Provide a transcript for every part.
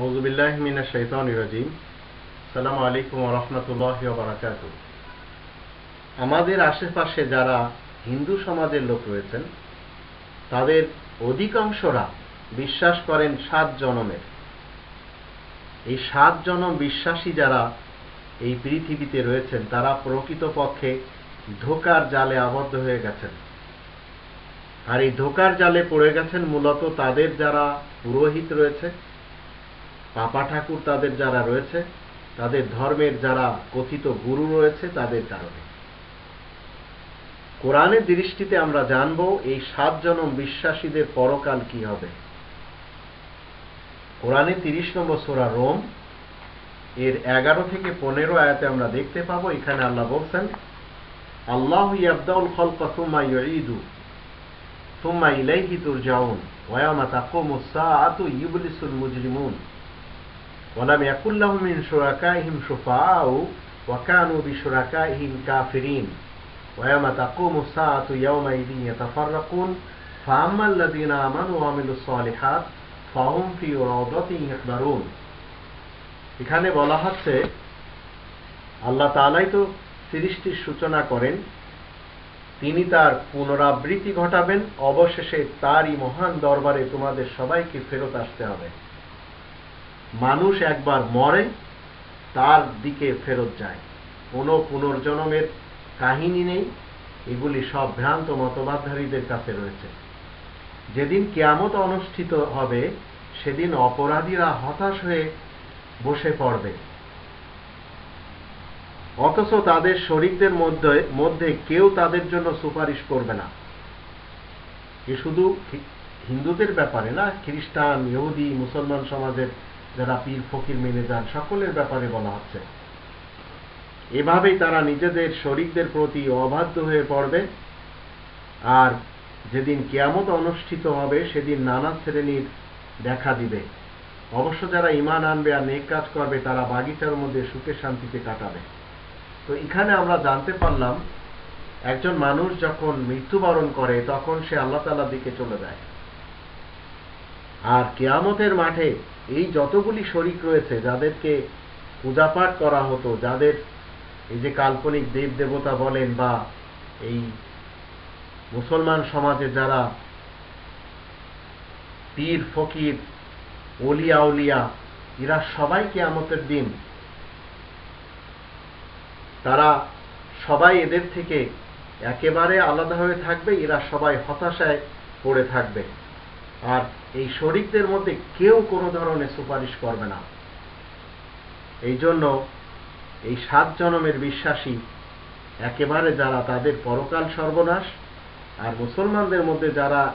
আউজুবিল্লাহ মিনা শৈতান রাজিম। সালাম আলাইকুম রহমতুল্লাহ বারাকাত আমাদের আশেপাশে যারা হিন্দু সমাজের লোক রয়েছেন, তাদের অধিকাংশরা বিশ্বাস করেন সাত জনমের। এই সাত জনম বিশ্বাসী যারা এই পৃথিবীতে রয়েছেন, তারা প্রকৃতপক্ষে ধোকার জালে আবদ্ধ হয়ে গেছেন। আর এই ধোকার জালে পড়ে গেছেন মূলত তাদের যারা পুরোহিত রয়েছে পাপা ঠাকুর তাদের যারা রয়েছে, তাদের ধর্মের যারা কথিত গুরু রয়েছে, তাদের কারণে। কোরআনের দৃষ্টিতে আমরা জানব এই সাত জনম বিশ্বাসীদের পরকাল কি হবে। কোরআনে তিরিশ নম্বর সোরা রোম, এর এগারো থেকে পনেরো আয়াতে আমরা দেখতে পাবো, এখানে আল্লাহ বলছেন, আল্লাহ ইয়াবদাউল খলকা সুম্মা ইউঈদু, সুম্মা ইলাইহি তুরজাউন ওয়ায়ামা তাকুমুস সাআতু ইবলিসুল মুজরিমুন। ولم يكن لهم من شركائهم شفعاء وكانوا بشركائهم كافرين ويوم تقوم الساعة يومئذ يتفرقون فأما الذين آمنوا وعملوا الصالحات فهم في روضة يحبرون এখানে বলা হচ্ছে আল্লাহ তালাই তো সৃষ্টির সূচনা করেন তিনি তার পুনরাবৃত্তি ঘটাবেন অবশেষে তারই মহান দরবারে তোমাদের সবাইকে ফেরত আসতে হবে মানুষ একবার মরে, তার দিকে ফেরত যায়। কোনো পুনর্জন্মের কাহিনী নেই। এগুলি সব ভ্রান্ত মতবাদধারীদের কাছে রয়েছে। যেদিন কেয়ামত অনুষ্ঠিত হবে, সেদিন অপরাধীরা হতাশ হয়ে বসে পড়বে। অথচ তাদের শরিকদের মধ্যে মধ্যে কেউ তাদের জন্য সুপারিশ করবে না। এ শুধু হিন্দুদের ব্যাপারে না, খ্রিস্টান, ইহুদি, মুসলমান সমাজের যারা পীর ফকির মেনে যান, সকলের ব্যাপারে বলা হচ্ছে। এভাবেই তারা নিজেদের শরিকদের প্রতি অবাধ্য হয়ে পড়বে। আর যেদিন কিয়ামত অনুষ্ঠিত হবে, সেদিন নানা শ্রেণির দেখা দিবে। অবশ্য যারা ইমান আনবে আর নেক কাজ করবে, তারা বাগিচার মধ্যে সুখে শান্তিতে কাটাবে। তো এখানে আমরা জানতে পারলাম, একজন মানুষ যখন মৃত্যুবরণ করে, তখন সে আল্লাহ তালার দিকে চলে যায়। আর কেয়ামতের মাঠে এই যতগুলি শরিক রয়েছে, যাদেরকে পূজাপাঠ করা হতো, যাদের এই যে কাল্পনিক দেব দেবতা বলেন বা এই মুসলমান সমাজে যারা পীর, ফকির অলিয়া উলিয়া, এরা সবাই কেয়ামতের দিন তারা সবাই এদের থেকে একেবারে আলাদা হয়ে থাকবে, এরা সবাই হতাশায় পড়ে থাকবে। আর এই শরিকদের মধ্যে কেউ কোনো ধরনের সুপারিশ করবে না। এই জন্য এই সাত জনমের বিশ্বাসী একেবারে যারা তাদের পরকাল সর্বনাশ আর মুসলমানদের মধ্যে যারা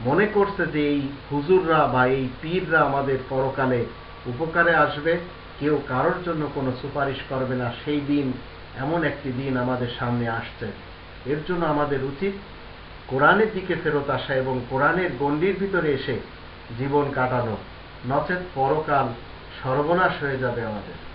মনে করছে যে এই হুজুররা বা এই পীররা আমাদের পরকালে উপকারে আসবে, কেউ কারোর জন্য কোনো সুপারিশ করবে না। সেই দিন এমন একটি দিন আমাদের সামনে আসছে। এর জন্য আমাদের উচিত কোরআনের দিকে ফেরত আসা এবং কোরআনের গণ্ডির ভিতরে এসে জীবন কাটানো। নচেত পরকাল সর্বনাশ হয়ে যাবে আমাদের।